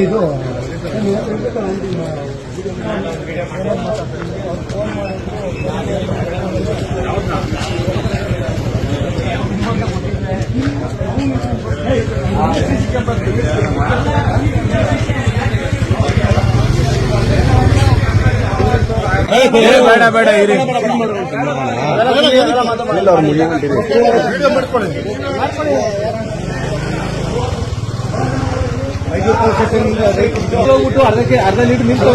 ಇದು ಫೋನ್ ಮಾಡಿದ್ರು ಬೇಡ ಬೇಡ ಇರಿ. ಹೋಗ್ಬಿಟ್ಟು ಅರ್ಧಕ್ಕೆ ಅರ್ಧ ಲೀಟರ್ ನೀರು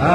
ಹಾ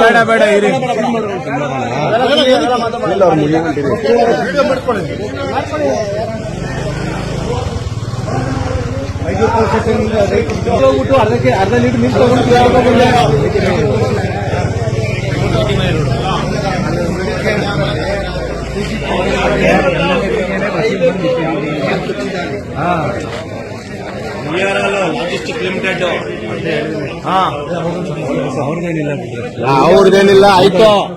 ಬೇಡ ಬೇಡ ಇರಿ ಐದು ಸೆಕೆಂಡ್ ಹೋಗ್ಬಿಟ್ಟು ಅರ್ಧಕ್ಕೆ ಅರ್ಧ ಲೀಟರ್ ನೀರು ಲಾಜಿಸ್ಟಿಕ್ ಲಿಮಿಟೆಡ್ ಅವ್ರದ್ದೇನಿಲ್ಲ ಆಯ್ತು.